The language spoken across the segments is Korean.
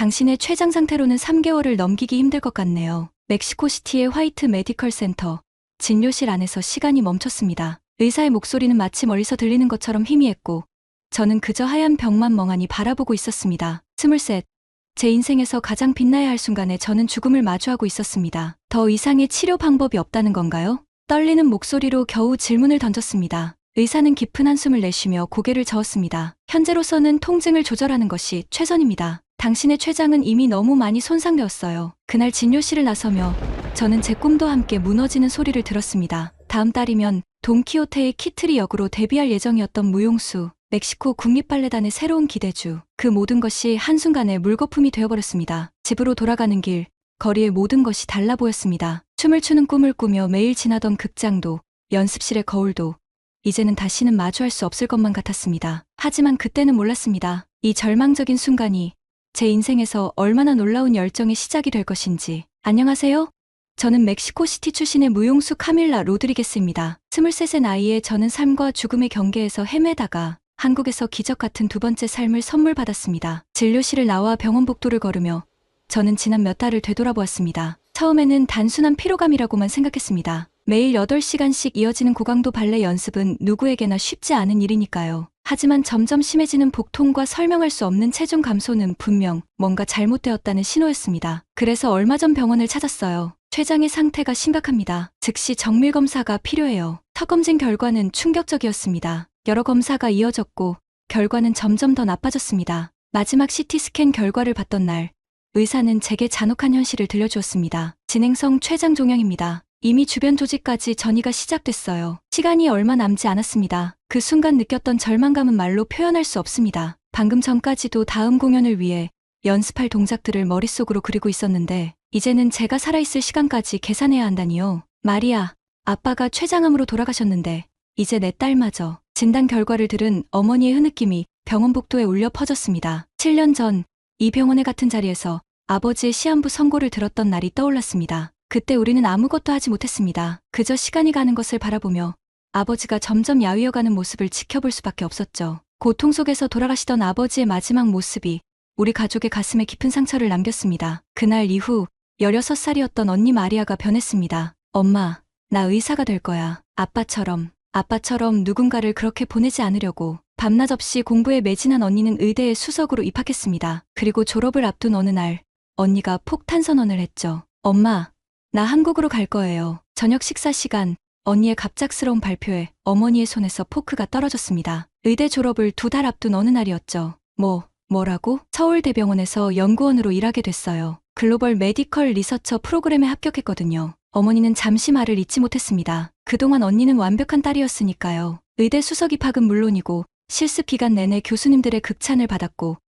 당신의 최장 상태로는 3개월을 넘기기 힘들 것 같네요. 멕시코시티의 화이트 메디컬 센터. 진료실 안에서 시간이 멈췄습니다. 의사의 목소리는 마치 멀리서 들리는 것처럼 희미했고, 저는 그저 하얀 벽만 멍하니 바라보고 있었습니다. 스물셋. 제 인생에서 가장 빛나야 할 순간에 저는 죽음을 마주하고 있었습니다. 더 이상의 치료 방법이 없다는 건가요? 떨리는 목소리로 겨우 질문을 던졌습니다. 의사는 깊은 한숨을 내쉬며 고개를 저었습니다. 현재로서는 통증을 조절하는 것이 최선입니다. 당신의 췌장은 이미 너무 많이 손상되었어요. 그날 진료실을 나서며 저는 제 꿈도 함께 무너지는 소리를 들었습니다. 다음 달이면 돈키호테의 키트리 역으로 데뷔할 예정이었던 무용수, 멕시코 국립발레단의 새로운 기대주. 그 모든 것이 한순간에 물거품이 되어버렸습니다. 집으로 돌아가는 길, 거리의 모든 것이 달라 보였습니다. 춤을 추는 꿈을 꾸며 매일 지나던 극장도, 연습실의 거울도, 이제는 다시는 마주할 수 없을 것만 같았습니다. 하지만 그때는 몰랐습니다. 이 절망적인 순간이 제 인생에서 얼마나 놀라운 열정의 시작이 될 것인지. 안녕하세요. 저는 멕시코시티 출신의 무용수 카밀라 로드리게스입니다. 23세 나이에 저는 삶과 죽음의 경계에서 헤매다가 한국에서 기적 같은 두 번째 삶을 선물 받았습니다. 진료실을 나와 병원 복도를 걸으며 저는 지난 몇 달을 되돌아보았습니다. 처음에는 단순한 피로감이라고만 생각했습니다. 매일 8시간씩 이어지는 고강도 발레 연습은 누구에게나 쉽지 않은 일이니까요. 하지만 점점 심해지는 복통과 설명할 수 없는 체중 감소는 분명 뭔가 잘못되었다는 신호였습니다. 그래서 얼마 전 병원을 찾았어요. 췌장의 상태가 심각합니다. 즉시 정밀 검사가 필요해요. 턱검진 결과는 충격적이었습니다. 여러 검사가 이어졌고 결과는 점점 더 나빠졌습니다. 마지막 CT 스캔 결과를 봤던 날 의사는 제게 잔혹한 현실을 들려주었습니다. 진행성 췌장 종양입니다. 이미 주변 조직까지 전이가 시작됐어요. 시간이 얼마 남지 않았습니다. 그 순간 느꼈던 절망감은 말로 표현할 수 없습니다. 방금 전까지도 다음 공연을 위해 연습할 동작들을 머릿속으로 그리고 있었는데 이제는 제가 살아있을 시간까지 계산해야 한다니요. 마리아, 아빠가 췌장암으로 돌아가셨는데 이제 내 딸마저 진단 결과를 들은 어머니의 흐느낌이 병원 복도에 울려 퍼졌습니다. 7년 전 이 병원의 같은 자리에서 아버지의 시한부 선고를 들었던 날이 떠올랐습니다. 그때 우리는 아무것도 하지 못했습니다. 그저 시간이 가는 것을 바라보며 아버지가 점점 야위어가는 모습을 지켜볼 수밖에 없었죠. 고통 속에서 돌아가시던 아버지의 마지막 모습이 우리 가족의 가슴에 깊은 상처를 남겼습니다. 그날 이후 16살이었던 언니 마리아가 변했습니다. 엄마, 나 의사가 될 거야. 아빠처럼, 아빠처럼 누군가를 그렇게 보내지 않으려고. 밤낮 없이 공부에 매진한 언니는 의대에 수석으로 입학했습니다. 그리고 졸업을 앞둔 어느 날, 언니가 폭탄 선언을 했죠. 엄마, 나 한국으로 갈 거예요. 저녁 식사 시간, 언니의 갑작스러운 발표에 어머니의 손에서 포크가 떨어졌습니다. 의대 졸업을 두 달 앞둔 어느 날이었죠. 뭐, 뭐라고? 서울대병원에서 연구원으로 일하게 됐어요. 글로벌 메디컬 리서처 프로그램에 합격했거든요. 어머니는 잠시 말을 잊지 못했습니다. 그동안 언니는 완벽한 딸이었으니까요. 의대 수석 입학은 물론이고 실습 기간 내내 교수님들의 극찬을 받았고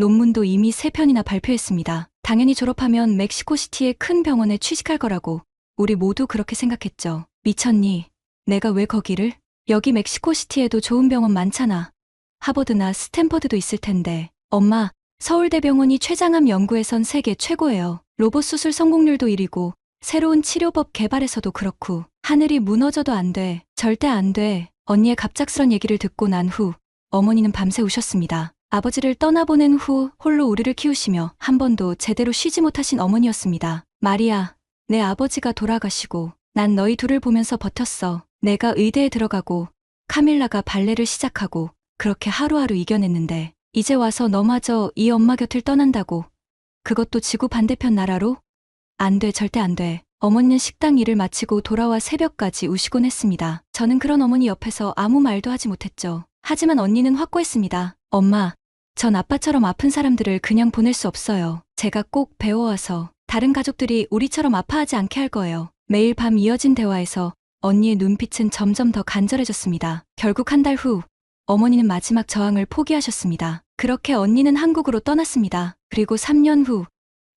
논문도 이미 세 편이나 발표했습니다. 당연히 졸업하면 멕시코시티의 큰 병원에 취직할 거라고 우리 모두 그렇게 생각했죠. 미쳤니? 내가 왜 거기를? 여기 멕시코시티에도 좋은 병원 많잖아. 하버드나 스탠퍼드도 있을 텐데. 엄마, 서울대병원이 췌장암 연구에선 세계 최고예요. 로봇 수술 성공률도 1위고 새로운 치료법 개발에서도 그렇고 하늘이 무너져도 안 돼. 절대 안 돼. 언니의 갑작스런 얘기를 듣고 난 후 어머니는 밤새 우셨습니다. 아버지를 떠나보낸 후 홀로 우리를 키우시며 한 번도 제대로 쉬지 못하신 어머니였습니다. 마리아, 내 아버지가 돌아가시고 난 너희 둘을 보면서 버텼어. 내가 의대에 들어가고 카밀라가 발레를 시작하고 그렇게 하루하루 이겨냈는데 이제 와서 너마저 이 엄마 곁을 떠난다고. 그것도 지구 반대편 나라로? 안 돼, 절대 안 돼. 어머니는 식당 일을 마치고 돌아와 새벽까지 우시곤 했습니다. 저는 그런 어머니 옆에서 아무 말도 하지 못했죠. 하지만 언니는 확고했습니다. 엄마, 전 아빠처럼 아픈 사람들을 그냥 보낼 수 없어요. 제가 꼭 배워와서 다른 가족들이 우리처럼 아파하지 않게 할 거예요. 매일 밤 이어진 대화에서 언니의 눈빛은 점점 더 간절해졌습니다. 결국 한 달 후, 어머니는 마지막 저항을 포기하셨습니다. 그렇게 언니는 한국으로 떠났습니다. 그리고 3년 후,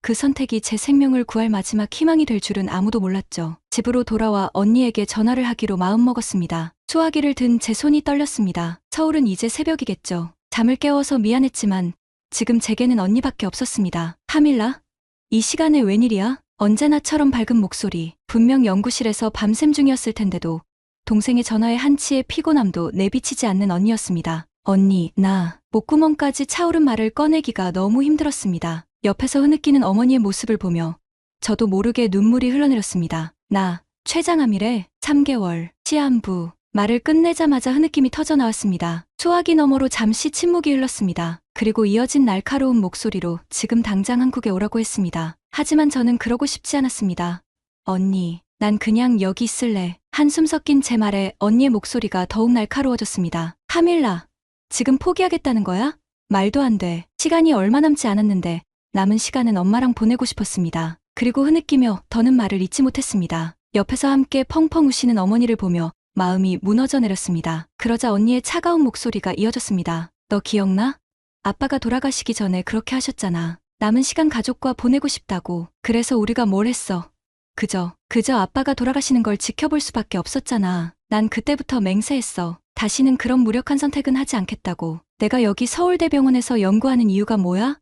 그 선택이 제 생명을 구할 마지막 희망이 될 줄은 아무도 몰랐죠. 집으로 돌아와 언니에게 전화를 하기로 마음먹었습니다. 수화기를 든 제 손이 떨렸습니다. 서울은 이제 새벽이겠죠. 잠을 깨워서 미안했지만 지금 제게는 언니밖에 없었습니다. 카밀라? 이 시간에 웬일이야? 언제나처럼 밝은 목소리. 분명 연구실에서 밤샘 중이었을 텐데도 동생의 전화에 한치의 피곤함도 내비치지 않는 언니였습니다. 언니, 나, 목구멍까지 차오른 말을 꺼내기가 너무 힘들었습니다. 옆에서 흐느끼는 어머니의 모습을 보며 저도 모르게 눈물이 흘러내렸습니다. 나, 최장암이래, 3개월, 시한부. 말을 끝내자마자 흐느낌이 터져 나왔습니다. 소화기 너머로 잠시 침묵이 흘렀습니다. 그리고 이어진 날카로운 목소리로 지금 당장 한국에 오라고 했습니다. 하지만 저는 그러고 싶지 않았습니다. 언니, 난 그냥 여기 있을래. 한숨 섞인 제 말에 언니의 목소리가 더욱 날카로워졌습니다. 카밀라, 지금 포기하겠다는 거야? 말도 안 돼. 시간이 얼마 남지 않았는데 남은 시간은 엄마랑 보내고 싶었습니다. 그리고 흐느끼며 더는 말을 잊지 못했습니다. 옆에서 함께 펑펑 우시는 어머니를 보며 마음이 무너져 내렸습니다. 그러자 언니의 차가운 목소리가 이어졌습니다. 너 기억나? 아빠가 돌아가시기 전에 그렇게 하셨잖아. 남은 시간 가족과 보내고 싶다고. 그래서 우리가 뭘 했어? 그저, 그저 아빠가 돌아가시는 걸 지켜볼 수밖에 없었잖아. 난 그때부터 맹세했어. 다시는 그런 무력한 선택은 하지 않겠다고. 내가 여기 서울대병원에서 연구하는 이유가 뭐야?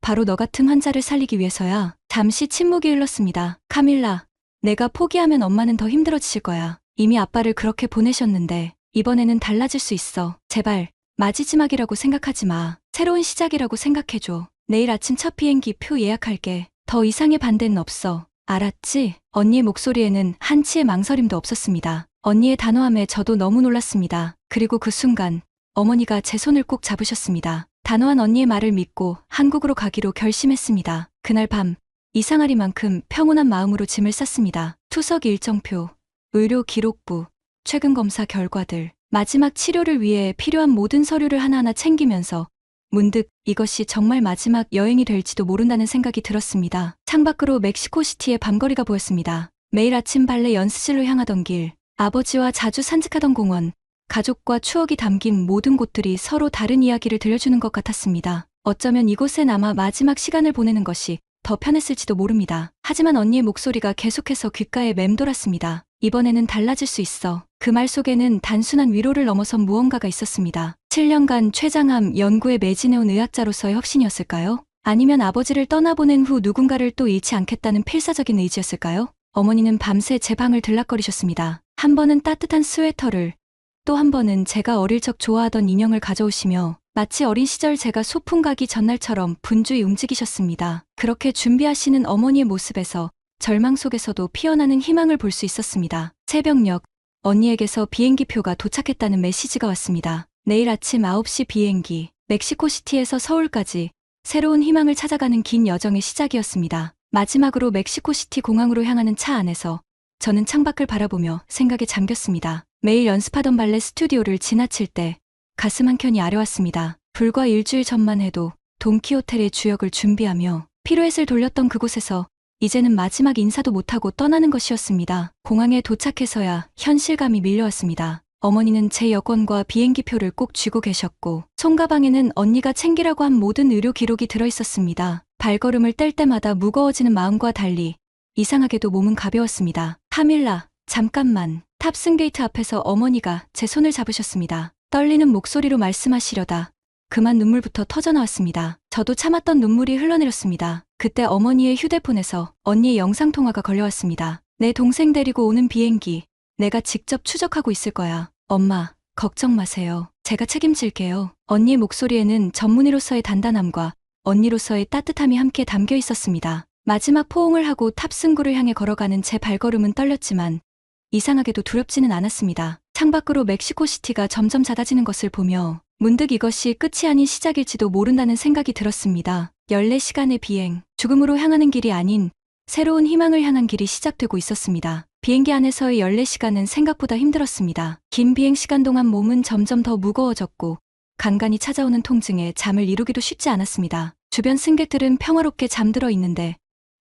바로 너 같은 환자를 살리기 위해서야. 잠시 침묵이 흘렀습니다. 카밀라, 내가 포기하면 엄마는 더 힘들어지실 거야. 이미 아빠를 그렇게 보내셨는데, 이번에는 달라질 수 있어. 제발, 마지막이라고 생각하지 마. 새로운 시작이라고 생각해줘. 내일 아침 첫 비행기 표 예약할게. 더 이상의 반대는 없어. 알았지? 언니의 목소리에는 한치의 망설임도 없었습니다. 언니의 단호함에 저도 너무 놀랐습니다. 그리고 그 순간, 어머니가 제 손을 꼭 잡으셨습니다. 단호한 언니의 말을 믿고 한국으로 가기로 결심했습니다. 그날 밤, 이상하리만큼 평온한 마음으로 짐을 쌌습니다. 투석 일정표, 의료 기록부, 최근 검사 결과들, 마지막 치료를 위해 필요한 모든 서류를 하나하나 챙기면서 문득 이것이 정말 마지막 여행이 될지도 모른다는 생각이 들었습니다. 창밖으로 멕시코시티의 밤거리가 보였습니다. 매일 아침 발레 연습실로 향하던 길, 아버지와 자주 산책하던 공원, 가족과 추억이 담긴 모든 곳들이 서로 다른 이야기를 들려주는 것 같았습니다. 어쩌면 이곳에 남아 마지막 시간을 보내는 것이 더 편했을지도 모릅니다. 하지만 언니의 목소리가 계속해서 귓가에 맴돌았습니다. 이번에는 달라질 수 있어. 그 말 속에는 단순한 위로를 넘어선 무언가가 있었습니다. 7년간 최장암 연구에 매진해온 의학자로서의 혁신이었을까요? 아니면 아버지를 떠나보낸 후 누군가를 또 잃지 않겠다는 필사적인 의지였을까요? 어머니는 밤새 제 방을 들락거리셨습니다. 한 번은 따뜻한 스웨터를, 또 한 번은 제가 어릴 적 좋아하던 인형을 가져오시며 마치 어린 시절 제가 소풍 가기 전날처럼 분주히 움직이셨습니다. 그렇게 준비하시는 어머니의 모습에서 절망 속에서도 피어나는 희망을 볼 수 있었습니다. 새벽녘, 언니에게서 비행기표가 도착했다는 메시지가 왔습니다. 내일 아침 9시 비행기, 멕시코시티에서 서울까지 새로운 희망을 찾아가는 긴 여정의 시작이었습니다. 마지막으로 멕시코시티 공항으로 향하는 차 안에서 저는 창밖을 바라보며 생각에 잠겼습니다. 매일 연습하던 발레 스튜디오를 지나칠 때 가슴 한켠이 아려왔습니다. 불과 일주일 전만 해도 돈키호텔의 주역을 준비하며 피로엣을 돌렸던 그곳에서 이제는 마지막 인사도 못하고 떠나는 것이었습니다. 공항에 도착해서야 현실감이 밀려왔습니다. 어머니는 제 여권과 비행기표를 꼭 쥐고 계셨고, 손가방에는 언니가 챙기라고 한 모든 의료 기록이 들어있었습니다. 발걸음을 뗄 때마다 무거워지는 마음과 달리 이상하게도 몸은 가벼웠습니다. 카밀라, 잠깐만. 탑승 게이트 앞에서 어머니가 제 손을 잡으셨습니다. 떨리는 목소리로 말씀하시려다 그만 눈물부터 터져나왔습니다. 저도 참았던 눈물이 흘러내렸습니다. 그때 어머니의 휴대폰에서 언니의 영상통화가 걸려왔습니다. 내 동생 데리고 오는 비행기, 내가 직접 추적하고 있을 거야. 엄마, 걱정 마세요. 제가 책임질게요. 언니의 목소리에는 전문의로서의 단단함과 언니로서의 따뜻함이 함께 담겨 있었습니다. 마지막 포옹을 하고 탑승구를 향해 걸어가는 제 발걸음은 떨렸지만 이상하게도 두렵지는 않았습니다. 창밖으로 멕시코시티가 점점 잦아지는 것을 보며 문득 이것이 끝이 아닌 시작일지도 모른다는 생각이 들었습니다. 14시간의 비행, 죽음으로 향하는 길이 아닌 새로운 희망을 향한 길이 시작되고 있었습니다. 비행기 안에서의 14시간은 생각보다 힘들었습니다. 긴 비행 시간 동안 몸은 점점 더 무거워졌고 간간히 찾아오는 통증에 잠을 이루기도 쉽지 않았습니다. 주변 승객들은 평화롭게 잠들어 있는데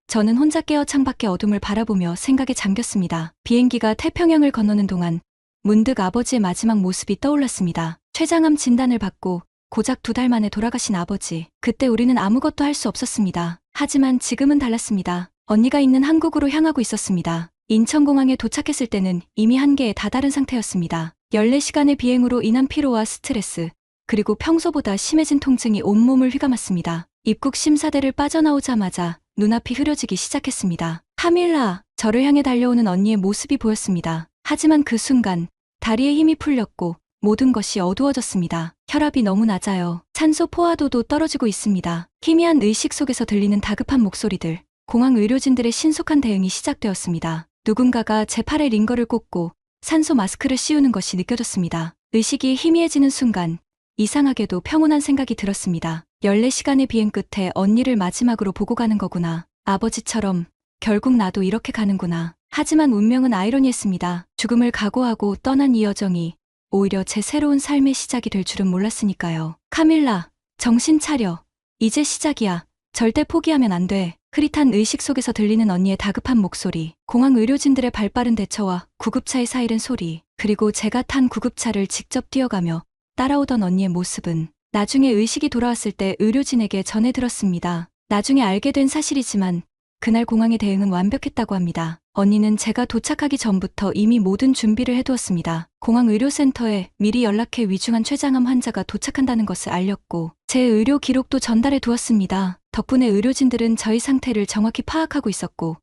저는 혼자 깨어 창밖의 어둠을 바라보며 생각에 잠겼습니다. 비행기가 태평양을 건너는 동안 문득 아버지의 마지막 모습이 떠올랐습니다. 췌장암 진단을 받고 고작 두 달 만에 돌아가신 아버지. 그때 우리는 아무것도 할 수 없었습니다. 하지만 지금은 달랐습니다. 언니가 있는 한국으로 향하고 있었습니다. 인천공항에 도착했을 때는 이미 한계에 다다른 상태였습니다. 14시간의 비행으로 인한 피로와 스트레스, 그리고 평소보다 심해진 통증이 온몸을 휘감았습니다. 입국 심사대를 빠져나오자마자 눈앞이 흐려지기 시작했습니다. 카밀라, 저를 향해 달려오는 언니의 모습이 보였습니다. 하지만 그 순간 다리에 힘이 풀렸고 모든 것이 어두워졌습니다. 혈압이 너무 낮아요. 산소 포화도도 떨어지고 있습니다. 희미한 의식 속에서 들리는 다급한 목소리들. 공항 의료진들의 신속한 대응이 시작되었습니다. 누군가가 제 팔에 링거를 꽂고 산소 마스크를 씌우는 것이 느껴졌습니다. 의식이 희미해지는 순간 이상하게도 평온한 생각이 들었습니다. 14시간의 비행 끝에 언니를 마지막으로 보고 가는 거구나. 아버지처럼 결국 나도 이렇게 가는구나. 하지만 운명은 아이러니했습니다. 죽음을 각오하고 떠난 이 여정이 오히려 제 새로운 삶의 시작이 될 줄은 몰랐으니까요. 카밀라, 정신 차려. 이제 시작이야. 절대 포기하면 안 돼. 흐릿한 의식 속에서 들리는 언니의 다급한 목소리, 공항 의료진들의 발빠른 대처와 구급차의 사이렌 소리, 그리고 제가 탄 구급차를 직접 뛰어가며 따라오던 언니의 모습은 나중에 의식이 돌아왔을 때 의료진에게 전해 들었습니다. 나중에 알게 된 사실이지만 그날 공항의 대응은 완벽했다고 합니다. 언니는 제가 도착하기 전부터 이미 모든 준비를 해두었습니다. 공항 의료센터에 미리 연락해 위중한 췌장암 환자가 도착한다는 것을 알렸고 제 의료 기록도 전달해 두었습니다. 덕분에 의료진들은 저희 상태를 정확히 파악하고 있었고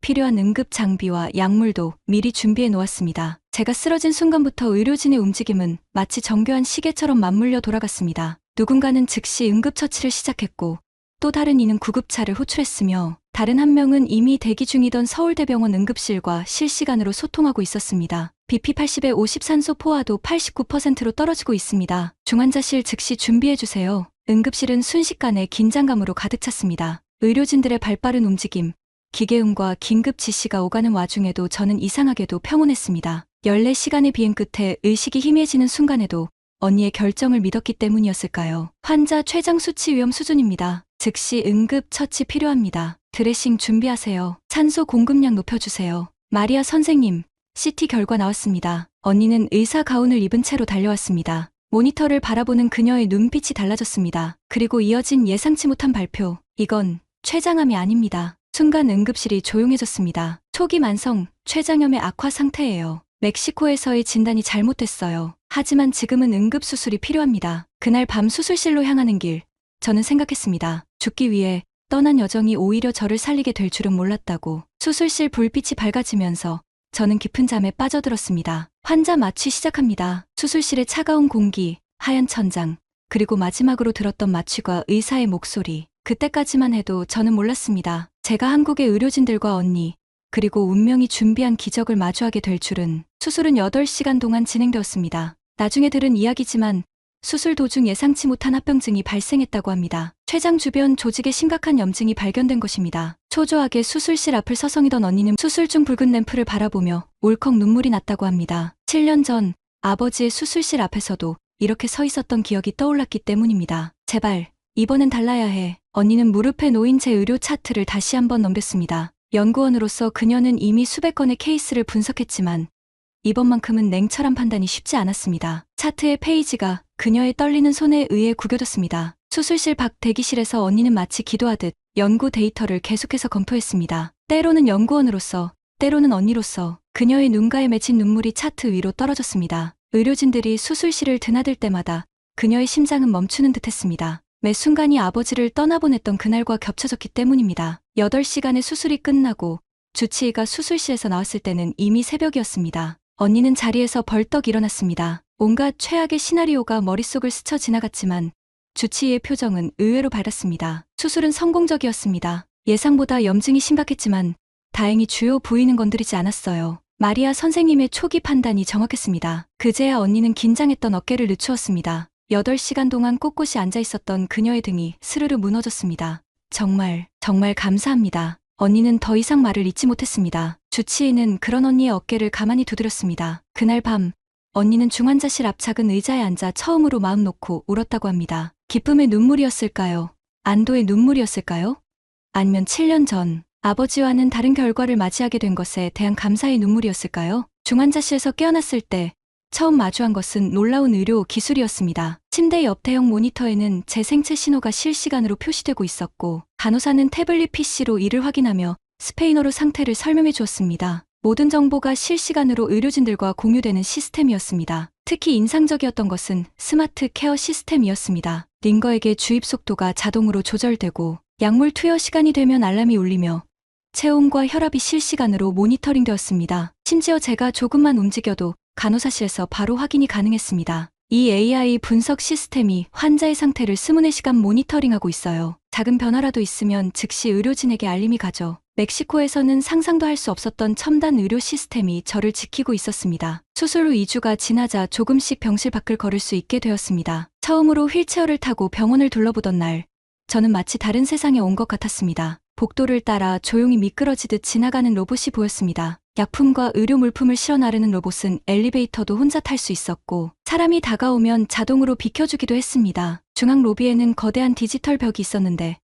필요한 응급 장비와 약물도 미리 준비해 놓았습니다. 제가 쓰러진 순간부터 의료진의 움직임은 마치 정교한 시계처럼 맞물려 돌아갔습니다. 누군가는 즉시 응급처치를 시작했고 또 다른 이는 구급차를 호출했으며 다른 한 명은 이미 대기 중이던 서울대병원 응급실과 실시간으로 소통하고 있었습니다. BP 80에 50 산소 포화도 89%로 떨어지고 있습니다. 중환자실 즉시 준비해주세요. 응급실은 순식간에 긴장감으로 가득 찼습니다. 의료진들의 발빠른 움직임, 기계음과 긴급 지시가 오가는 와중에도 저는 이상하게도 평온했습니다. 14시간의 비행 끝에 의식이 희미해지는 순간에도 언니의 결정을 믿었기 때문이었을까요? 환자 췌장 수치 위험 수준입니다. 즉시 응급 처치 필요합니다. 드레싱 준비하세요. 산소 공급량 높여주세요. 마리아 선생님, CT 결과 나왔습니다. 언니는 의사 가운을 입은 채로 달려왔습니다. 모니터를 바라보는 그녀의 눈빛이 달라졌습니다. 그리고 이어진 예상치 못한 발표. 이건 췌장암이 아닙니다. 순간 응급실이 조용해졌습니다. 초기 만성 췌장염의 악화 상태예요. 멕시코에서의 진단이 잘못됐어요. 하지만 지금은 응급수술이 필요합니다. 그날 밤 수술실로 향하는 길, 저는 생각했습니다. 죽기 위해 떠난 여정이 오히려 저를 살리게 될 줄은 몰랐다고. 수술실 불빛이 밝아지면서 저는 깊은 잠에 빠져들었습니다. 환자 마취 시작합니다. 수술실의 차가운 공기, 하얀 천장, 그리고 마지막으로 들었던 마취과 의사의 목소리. 그때까지만 해도 저는 몰랐습니다. 제가 한국의 의료진들과 언니, 그리고 운명이 준비한 기적을 마주하게 될 줄은 수술은 8시간 동안 진행되었습니다. 나중에 들은 이야기지만 수술 도중 예상치 못한 합병증이 발생했다고 합니다. 췌장 주변 조직에 심각한 염증이 발견된 것입니다. 초조하게 수술실 앞을 서성이던 언니는 수술 중 붉은 램프를 바라보며 울컥 눈물이 났다고 합니다. 7년 전 아버지의 수술실 앞에서도 이렇게 서 있었던 기억이 떠올랐기 때문입니다. 제발 이번엔 달라야 해. 언니는 무릎에 놓인 제 의료 차트를 다시 한번 넘겼습니다. 연구원으로서 그녀는 이미 수백 건의 케이스를 분석했지만 이번만큼은 냉철한 판단이 쉽지 않았습니다. 차트의 페이지가 그녀의 떨리는 손에 의해 구겨졌습니다. 수술실 밖 대기실에서 언니는 마치 기도하듯 연구 데이터를 계속해서 검토했습니다. 때로는 연구원으로서, 때로는 언니로서 그녀의 눈가에 맺힌 눈물이 차트 위로 떨어졌습니다. 의료진들이 수술실을 드나들 때마다 그녀의 심장은 멈추는 듯 했습니다. 매 순간이 아버지를 떠나보냈던 그날과 겹쳐졌기 때문입니다. 8시간의 수술이 끝나고 주치의가 수술실에서 나왔을 때는 이미 새벽이었습니다. 언니는 자리에서 벌떡 일어났습니다. 온갖 최악의 시나리오가 머릿속을 스쳐 지나갔지만 주치의의 표정은 의외로 밝았습니다. 수술은 성공적이었습니다. 예상보다 염증이 심각했지만 다행히 주요 부위는 건드리지 않았어요. 마리아 선생님의 초기 판단이 정확했습니다. 그제야 언니는 긴장했던 어깨를 늦추었습니다. 8시간 동안 꼿꼿이 앉아 있었던 그녀의 등이 스르르 무너졌습니다. 정말, 정말 감사합니다. 언니는 더 이상 말을 잇지 못했습니다. 주치의는 그런 언니의 어깨를 가만히 두드렸습니다. 그날 밤, 언니는 중환자실 앞 작은 의자에 앉아 처음으로 마음 놓고 울었다고 합니다. 기쁨의 눈물이었을까요? 안도의 눈물이었을까요? 아니면 7년 전, 아버지와는 다른 결과를 맞이하게 된 것에 대한 감사의 눈물이었을까요? 중환자실에서 깨어났을 때, 처음 마주한 것은 놀라운 의료 기술이었습니다. 침대 옆 대형 모니터에는 제 생체 신호가 실시간으로 표시되고 있었고, 간호사는 태블릿 PC로 이를 확인하며 스페인어로 상태를 설명해 주었습니다. 모든 정보가 실시간으로 의료진들과 공유되는 시스템이었습니다. 특히 인상적이었던 것은 스마트 케어 시스템이었습니다. 링거에게 주입 속도가 자동으로 조절되고 약물 투여 시간이 되면 알람이 울리며 체온과 혈압이 실시간으로 모니터링 되었습니다. 심지어 제가 조금만 움직여도 간호사실에서 바로 확인이 가능했습니다. 이 AI 분석 시스템이 환자의 상태를 24시간 모니터링하고 있어요. 작은 변화라도 있으면 즉시 의료진에게 알림이 가죠. 멕시코에서는 상상도 할 수 없었던 첨단 의료 시스템이 저를 지키고 있었습니다. 수술 후 2주가 지나자 조금씩 병실 밖을 걸을 수 있게 되었습니다. 처음으로 휠체어를 타고 병원을 둘러보던 날, 저는 마치 다른 세상에 온 것 같았습니다. 복도를 따라 조용히 미끄러지듯 지나가는 로봇이 보였습니다. 약품과 의료 물품을 실어 나르는 로봇은 엘리베이터도 혼자 탈 수 있었고 사람이 다가오면 자동으로 비켜주기도 했습니다. 중앙 로비에는 거대한 디지털 벽이 있었는데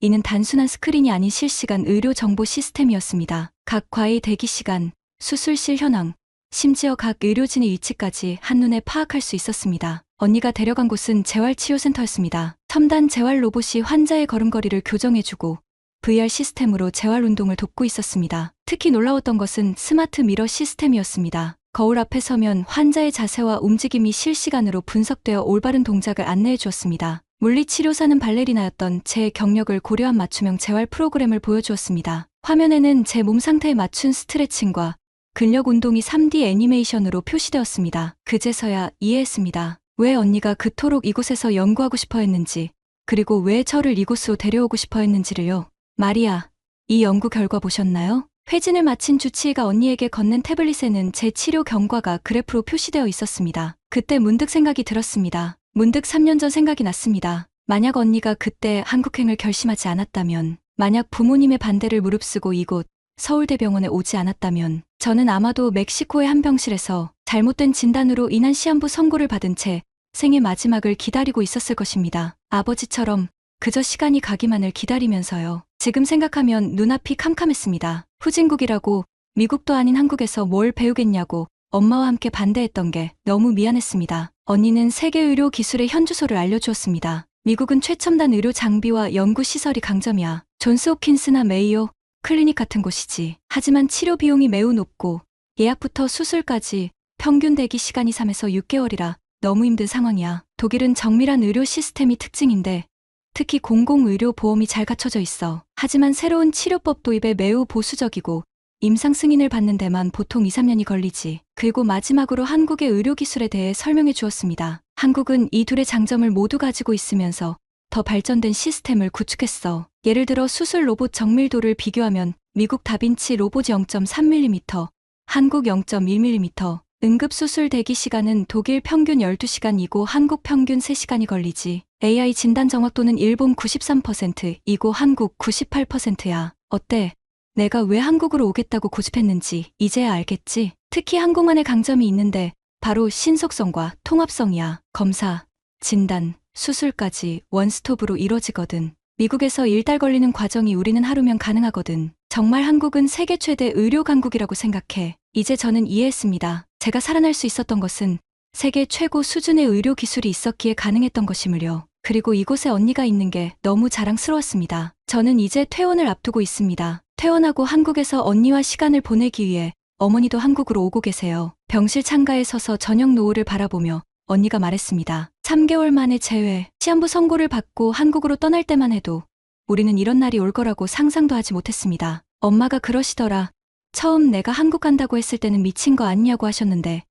이는 단순한 스크린이 아닌 실시간 의료 정보 시스템이었습니다. 각 과의 대기 시간, 수술실 현황, 심지어 각 의료진의 위치까지 한눈에 파악할 수 있었습니다. 언니가 데려간 곳은 재활치료센터였습니다. 첨단 재활 로봇이 환자의 걸음걸이를 교정해주고 VR 시스템으로 재활 운동을 돕고 있었습니다. 특히 놀라웠던 것은 스마트 미러 시스템이었습니다. 거울 앞에 서면 환자의 자세와 움직임이 실시간으로 분석되어 올바른 동작을 안내해 주었습니다. 물리치료사는 발레리나였던 제 경력을 고려한 맞춤형 재활 프로그램을 보여주었습니다. 화면에는 제 몸 상태에 맞춘 스트레칭과 근력 운동이 3D 애니메이션으로 표시되었습니다. 그제서야 이해했습니다. 왜 언니가 그토록 이곳에서 연구하고 싶어 했는지, 그리고 왜 저를 이곳으로 데려오고 싶어 했는지를요. 마리아, 이 연구 결과 보셨나요? 회진을 마친 주치의가 언니에게 건넨 태블릿에는 제 치료 경과가 그래프로 표시되어 있었습니다. 그때 문득 생각이 들었습니다. 문득 3년 전 생각이 났습니다. 만약 언니가 그때 한국행을 결심하지 않았다면, 만약 부모님의 반대를 무릅쓰고 이곳 서울대병원에 오지 않았다면, 저는 아마도 멕시코의 한 병실에서 잘못된 진단으로 인한 시한부 선고를 받은 채 생의 마지막을 기다리고 있었을 것입니다. 아버지처럼 그저 시간이 가기만을 기다리면서요. 지금 생각하면 눈앞이 캄캄했습니다. 후진국이라고 미국도 아닌 한국에서 뭘 배우겠냐고 엄마와 함께 반대했던 게 너무 미안했습니다. 언니는 세계 의료 기술의 현주소를 알려주었습니다. 미국은 최첨단 의료 장비와 연구 시설이 강점이야. 존스 호킨스나 메이오, 클리닉 같은 곳이지. 하지만 치료 비용이 매우 높고 예약부터 수술까지 평균 대기 시간이 3에서 6개월이라 너무 힘든 상황이야. 독일은 정밀한 의료 시스템이 특징인데 특히 공공의료 보험이 잘 갖춰져 있어. 하지만 새로운 치료법 도입에 매우 보수적이고 임상 승인을 받는 데만 보통 2, 3년이 걸리지. 그리고 마지막으로 한국의 의료기술에 대해 설명해 주었습니다. 한국은 이 둘의 장점을 모두 가지고 있으면서 더 발전된 시스템을 구축했어. 예를 들어 수술 로봇 정밀도를 비교하면 미국 다빈치 로봇 0.3mm, 한국 0.1mm, 응급수술 대기 시간은 독일 평균 12시간이고 한국 평균 3시간이 걸리지. AI 진단 정확도는 일본 93%이고 한국 98%야. 어때? 내가 왜 한국으로 오겠다고 고집했는지 이제야 알겠지? 특히 항공안의 강점이 있는데 바로 신속성과 통합성이야. 검사, 진단, 수술까지 원스톱으로 이뤄지거든. 미국에서 일달 걸리는 과정이 우리는 하루면 가능하거든. 정말 한국은 세계 최대 의료 강국이라고 생각해. 이제 저는 이해했습니다. 제가 살아날 수 있었던 것은 세계 최고 수준의 의료 기술이 있었기에 가능했던 것이므려. 그리고 이곳에 언니가 있는 게 너무 자랑스러웠습니다. 저는 이제 퇴원을 앞두고 있습니다. 퇴원하고 한국에서 언니와 시간을 보내기 위해 어머니도 한국으로 오고 계세요. 병실 창가에 서서 저녁 노을을 바라보며 언니가 말했습니다. 3개월 만에 재회, 시한부 선고를 받고 한국으로 떠날 때만 해도 우리는 이런 날이 올 거라고 상상도 하지 못했습니다. 엄마가 그러시더라. 처음 내가 한국 간다고 했을 때는 미친 거 아니냐고 하셨는데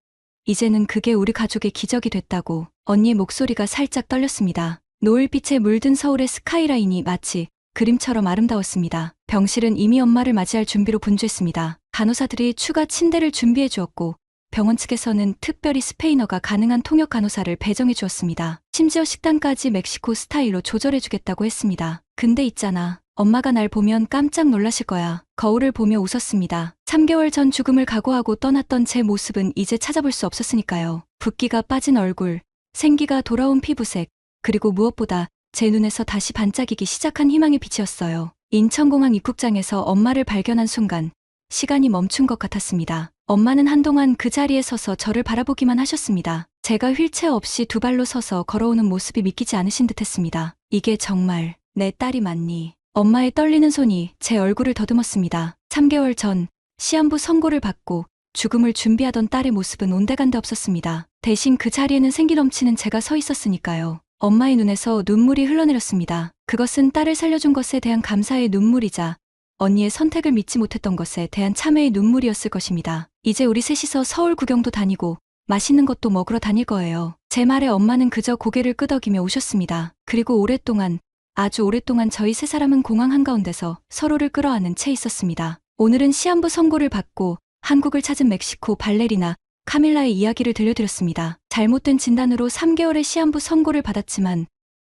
이제는 그게 우리 가족의 기적이 됐다고 언니의 목소리가 살짝 떨렸습니다. 노을빛에 물든 서울의 스카이라인이 마치 그림처럼 아름다웠습니다. 병실은 이미 엄마를 맞이할 준비로 분주했습니다. 간호사들이 추가 침대를 준비해 주었고 병원 측에서는 특별히 스페인어가 가능한 통역 간호사를 배정해 주었습니다. 심지어 식단까지 멕시코 스타일로 조절해 주겠다고 했습니다. 근데 있잖아. 엄마가 날 보면 깜짝 놀라실 거야. 거울을 보며 웃었습니다. 3개월 전 죽음을 각오하고 떠났던 제 모습은 이제 찾아볼 수 없었으니까요. 붓기가 빠진 얼굴, 생기가 돌아온 피부색, 그리고 무엇보다 제 눈에서 다시 반짝이기 시작한 희망의 빛이었어요. 인천공항 입국장에서 엄마를 발견한 순간 시간이 멈춘 것 같았습니다. 엄마는 한동안 그 자리에 서서 저를 바라보기만 하셨습니다. 제가 휠체어 없이 두 발로 서서 걸어오는 모습이 믿기지 않으신 듯 했습니다. 이게 정말 내 딸이 맞니? 엄마의 떨리는 손이 제 얼굴을 더듬었습니다. 3개월 전 시한부 선고를 받고 죽음을 준비하던 딸의 모습은 온데간데 없었습니다. 대신 그 자리에는 생기 넘치는 제가 서 있었으니까요. 엄마의 눈에서 눈물이 흘러내렸습니다. 그것은 딸을 살려준 것에 대한 감사의 눈물이자 언니의 선택을 믿지 못했던 것에 대한 참회의 눈물이었을 것입니다. 이제 우리 셋이서 서울 구경도 다니고 맛있는 것도 먹으러 다닐 거예요. 제 말에 엄마는 그저 고개를 끄덕이며 오셨습니다. 그리고 오랫동안, 아주 오랫동안 저희 세 사람은 공항 한가운데서 서로를 끌어안은 채 있었습니다. 오늘은 시한부 선고를 받고 한국을 찾은 멕시코 발레리나 카밀라의 이야기를 들려드렸습니다. 잘못된 진단으로 3개월의 시한부 선고를 받았지만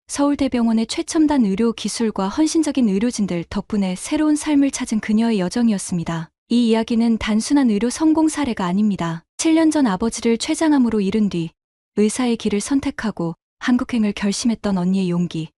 서울대병원의 최첨단 의료 기술과 헌신적인 의료진들 덕분에 새로운 삶을 찾은 그녀의 여정이었습니다. 이 이야기는 단순한 의료 성공 사례가 아닙니다. 7년 전 아버지를 췌장암으로 잃은 뒤 의사의 길을 선택하고 한국행을 결심했던 언니의 용기,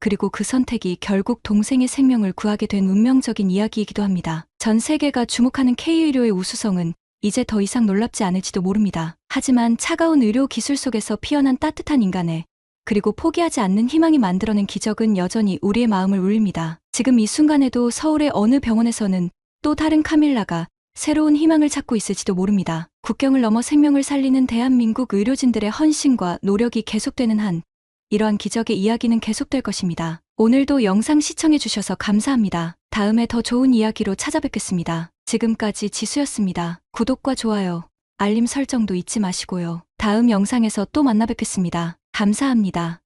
그리고 그 선택이 결국 동생의 생명을 구하게 된 운명적인 이야기이기도 합니다. 전 세계가 주목하는 K의료의 우수성은 이제 더 이상 놀랍지 않을지도 모릅니다. 하지만 차가운 의료 기술 속에서 피어난 따뜻한 인간의 그리고 포기하지 않는 희망이 만들어낸 기적은 여전히 우리의 마음을 울립니다. 지금 이 순간에도 서울의 어느 병원에서는 또 다른 카밀라가 새로운 희망을 찾고 있을지도 모릅니다. 국경을 넘어 생명을 살리는 대한민국 의료진들의 헌신과 노력이 계속되는 한 이러한 기적의 이야기는 계속될 것입니다. 오늘도 영상 시청해주셔서 감사합니다. 다음에 더 좋은 이야기로 찾아뵙겠습니다. 지금까지 지수였습니다. 구독과 좋아요, 알림 설정도 잊지 마시고요. 다음 영상에서 또 만나 뵙겠습니다. 감사합니다.